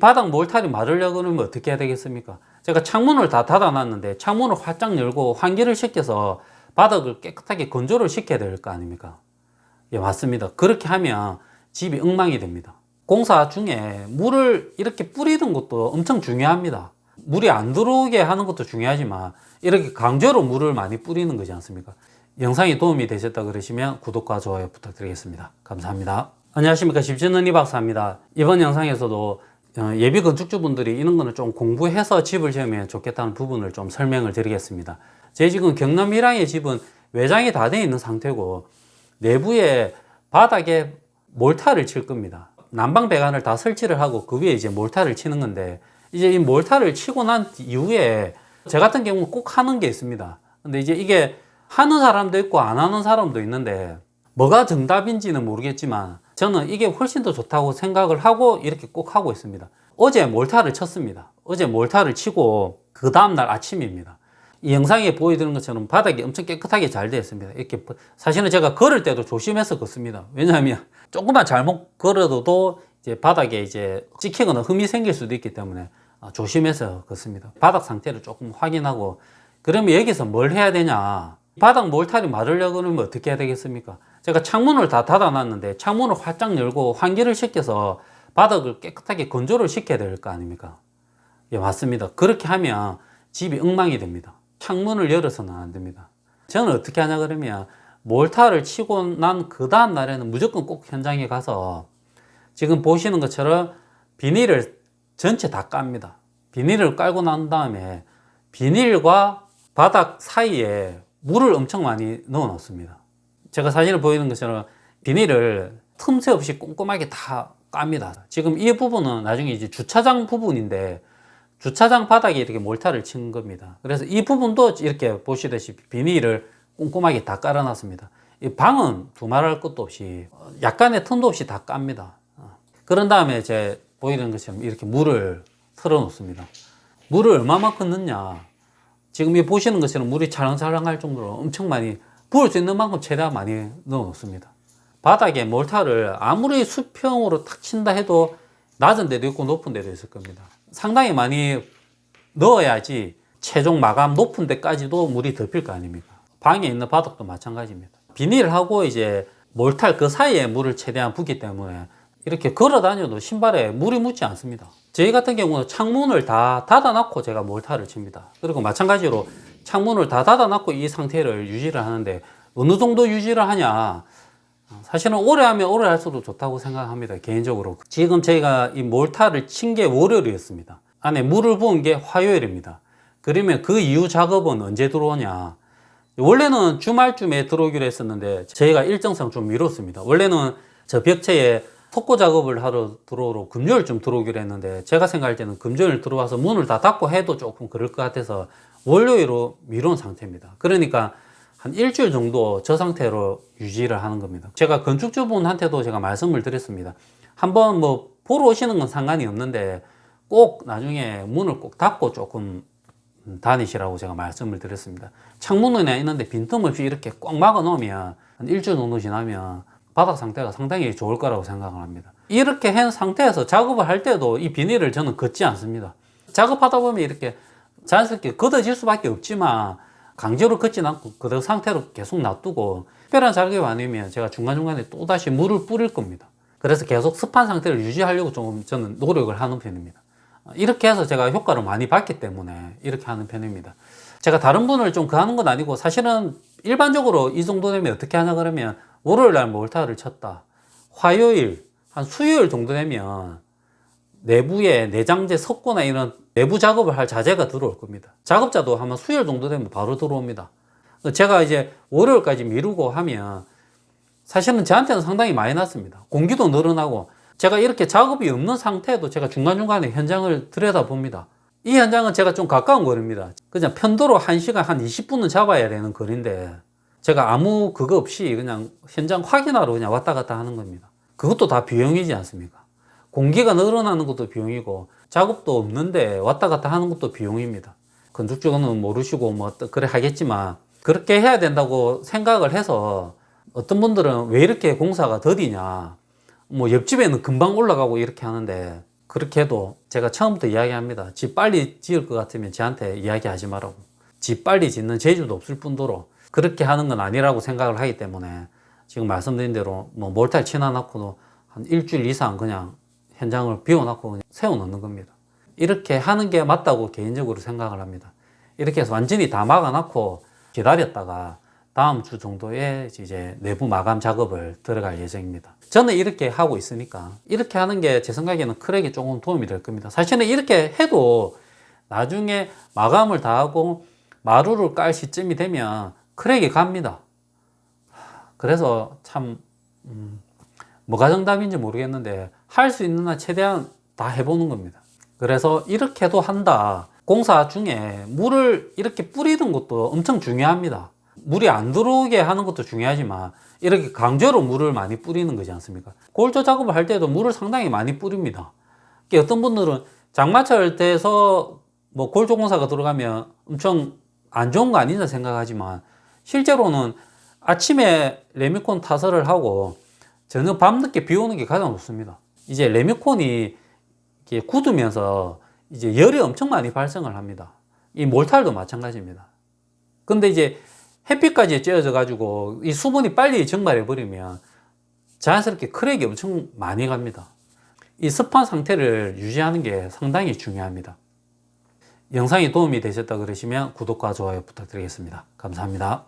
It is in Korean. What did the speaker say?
바닥 몰탈이 마르려고 그러면 어떻게 해야 되겠습니까? 제가 창문을 다 닫아놨는데 창문을 활짝 열고 환기를 시켜서 바닥을 깨끗하게 건조를 시켜야 될 거 아닙니까? 예, 맞습니다. 그렇게 하면 집이 엉망이 됩니다. 공사 중에 물을 이렇게 뿌리는 것도 엄청 중요합니다. 물이 안 들어오게 하는 것도 중요하지만 이렇게 강제로 물을 많이 뿌리는 거지 않습니까? 영상이 도움이 되셨다 그러시면 구독과 좋아요 부탁드리겠습니다. 감사합니다. 안녕하십니까 집짓는 이 박사입니다. 이번 영상에서도 어, 예비 건축주분들이 이런 거는 좀 공부해서 집을 지으면 좋겠다는 부분을 좀 설명을 드리겠습니다. 제 지금 경남 밀양의 집은 외장이 다 되어 있는 상태고 내부에 바닥에 몰타를 칠 겁니다. 난방 배관을 다 설치를 하고 그 위에 이제 몰타를 치는 건데 이제 이 몰타를 치고 난 이후에 저 같은 경우는 꼭 하는 게 있습니다. 근데 이제 이게 하는 사람도 있고 안 하는 사람도 있는데 뭐가 정답인지는 모르겠지만 저는 이게 훨씬 더 좋다고 생각을 하고 이렇게 꼭 하고 있습니다. 어제 몰타를 쳤습니다. 어제 몰타를 치고 그 다음날 아침입니다. 이 영상에 보여드리는 것처럼 바닥이 엄청 깨끗하게 잘 되어 있습니다. 이렇게 사실은 제가 걸을 때도 조심해서 걷습니다. 왜냐하면 조금만 잘못 걸어도 이제 바닥에 이제 찍히거나 흠이 생길 수도 있기 때문에 아, 조심해서 걷습니다. 바닥 상태를 조금 확인하고 그러면 여기서 뭘 해야 되냐? 바닥 몰탈이 마르려고 그러면 어떻게 해야 되겠습니까? 제가 창문을 다 닫아놨는데 창문을 활짝 열고 환기를 시켜서 바닥을 깨끗하게 건조를 시켜야 될 거 아닙니까? 예, 맞습니다. 그렇게 하면 집이 엉망이 됩니다. 창문을 열어서는 안 됩니다. 저는 어떻게 하냐 그러면 몰타를 치고 난 그 다음 날에는 무조건 꼭 현장에 가서 지금 보시는 것처럼 비닐을 전체 다 깝니다. 비닐을 깔고 난 다음에 비닐과 바닥 사이에 물을 엄청 많이 넣어 놓습니다. 제가 사진을 보이는 것처럼 비닐을 틈새 없이 꼼꼼하게 다 깝니다. 지금 이 부분은 나중에 이제 주차장 부분인데 주차장 바닥에 이렇게 몰타를 친 겁니다. 그래서 이 부분도 이렇게 보시듯이 비닐을 꼼꼼하게 다 깔아놨습니다. 이 방은 두말할 것도 없이 약간의 틈도 없이 다 깝니다. 어. 그런 다음에 제 보이는 것처럼 이렇게 물을 틀어 놓습니다. 물을 얼마만큼 넣냐? 지금 이 보시는 것처럼 물이 찰랑찰랑할 정도로 엄청 많이 부을 수 있는 만큼 최대한 많이 넣어 놓습니다. 바닥에 몰타를 아무리 수평으로 탁 친다 해도 낮은 데도 있고 높은 데도 있을 겁니다. 상당히 많이 넣어야지 최종 마감 높은 데까지도 물이 덮일 거 아닙니까? 방에 있는 바닥도 마찬가지입니다. 비닐하고 이제 몰탈 그 사이에 물을 최대한 붓기 때문에 이렇게 걸어 다녀도 신발에 물이 묻지 않습니다. 저희 같은 경우는 창문을 다 닫아놓고 제가 몰타를 칩니다. 그리고 마찬가지로 창문을 다 닫아놓고 이 상태를 유지를 하는데 어느 정도 유지를 하냐. 사실은 오래 하면 오래 할수록 좋다고 생각합니다. 개인적으로. 지금 저희가 이 몰타를 친 게 월요일이었습니다. 안에 물을 부은 게 화요일입니다. 그러면 그 이후 작업은 언제 들어오냐. 원래는 주말쯤에 들어오기로 했었는데 저희가 일정상 좀 미뤘습니다. 원래는 저 벽체에 석고 작업을 하러 들어오러 금요일쯤 들어오기로 했는데 제가 생각할 때는 금요일 들어와서 문을 다 닫고 해도 조금 그럴 것 같아서 월요일로 미룬 상태입니다. 그러니까 한 일주일 정도 저 상태로 유지를 하는 겁니다. 제가 건축주분한테도 제가 말씀을 드렸습니다. 한번 뭐 보러 오시는 건 상관이 없는데 꼭 나중에 문을 꼭 닫고 조금 다니시라고 제가 말씀을 드렸습니다. 창문은 있는데 빈틈없이 이렇게 꽉 막아 놓으면 한 일주일 정도 지나면 바닥 상태가 상당히 좋을 거라고 생각을 합니다. 이렇게 한 상태에서 작업을 할 때도 이 비닐을 저는 걷지 않습니다. 작업하다 보면 이렇게 자연스럽게 걷어질 수밖에 없지만 강제로 걷진 않고 그 상태로 계속 놔두고 특별한 작업이 아니면 제가 중간중간에 또다시 물을 뿌릴 겁니다. 그래서 계속 습한 상태를 유지하려고 좀 저는 노력을 하는 편입니다. 이렇게 해서 제가 효과를 많이 봤기 때문에 이렇게 하는 편입니다. 제가 다른 분을 좀 그하는 건 아니고 사실은 일반적으로 이 정도 되면 어떻게 하냐 그러면 월요일 날 몰타를 쳤다. 화요일, 한 수요일 정도 되면 내부에 내장재 석고나 이런 내부 작업을 할 자재가 들어올 겁니다. 작업자도 아마 수요일 정도 되면 바로 들어옵니다. 제가 이제 월요일까지 미루고 하면 사실은 저한테는 상당히 많이 났습니다. 공기도 늘어나고 제가 이렇게 작업이 없는 상태에도 제가 중간중간에 현장을 들여다봅니다. 이 현장은 제가 좀 가까운 거리입니다. 그냥 편도로 1시간 한 20분은 잡아야 되는 거리인데 제가 아무 그거 없이 그냥 현장 확인하러 그냥 왔다 갔다 하는 겁니다. 그것도 다 비용이지 않습니까? 공기가 늘어나는 것도 비용이고 작업도 없는데 왔다 갔다 하는 것도 비용입니다. 건축주는 모르시고 뭐 그래 하겠지만 그렇게 해야 된다고 생각을 해서 어떤 분들은 왜 이렇게 공사가 더디냐 뭐 옆집에는 금방 올라가고 이렇게 하는데 그렇게 해도 제가 처음부터 이야기합니다. 집 빨리 지을 것 같으면 저한테 이야기하지 말라고. 집 빨리 짓는 재주도 없을 뿐더러 그렇게 하는 건 아니라고 생각을 하기 때문에 지금 말씀드린 대로 뭐 몰탈 치놔놓고도 한 일주일 이상 그냥 현장을 비워놓고 그냥 세워놓는 겁니다. 이렇게 하는 게 맞다고 개인적으로 생각을 합니다. 이렇게 해서 완전히 다 막아놓고 기다렸다가 다음 주 정도에 이제 내부 마감 작업을 들어갈 예정입니다. 저는 이렇게 하고 있으니까 이렇게 하는 게 제 생각에는 크랙에 조금 도움이 될 겁니다. 사실은 이렇게 해도 나중에 마감을 다 하고 마루를 깔 시점이 되면 크랙이 갑니다. 그래서 참 음, 뭐가 정답인지 모르겠는데 할 수 있는 한 최대한 다 해보는 겁니다. 그래서 이렇게도 한다. 공사 중에 물을 이렇게 뿌리는 것도 엄청 중요합니다. 물이 안 들어오게 하는 것도 중요하지만 이렇게 강제로 물을 많이 뿌리는 거지 않습니까? 골조 작업을 할 때도 물을 상당히 많이 뿌립니다. 어떤 분들은 장마철 때서 뭐 골조 공사가 들어가면 엄청 안 좋은 거 아니냐 생각하지만 실제로는 아침에 레미콘 타설을 하고 저녁 밤늦게 비 오는 게 가장 좋습니다. 이제 레미콘이 굳으면서 이제 열이 엄청 많이 발생을 합니다. 이 몰탈도 마찬가지입니다. 근데 이제 햇빛까지 쬐어져 가지고 이 수분이 빨리 증발해 버리면 자연스럽게 크랙이 엄청 많이 갑니다. 이 습한 상태를 유지하는 게 상당히 중요합니다. 영상이 도움이 되셨다 그러시면 구독과 좋아요 부탁드리겠습니다. 감사합니다.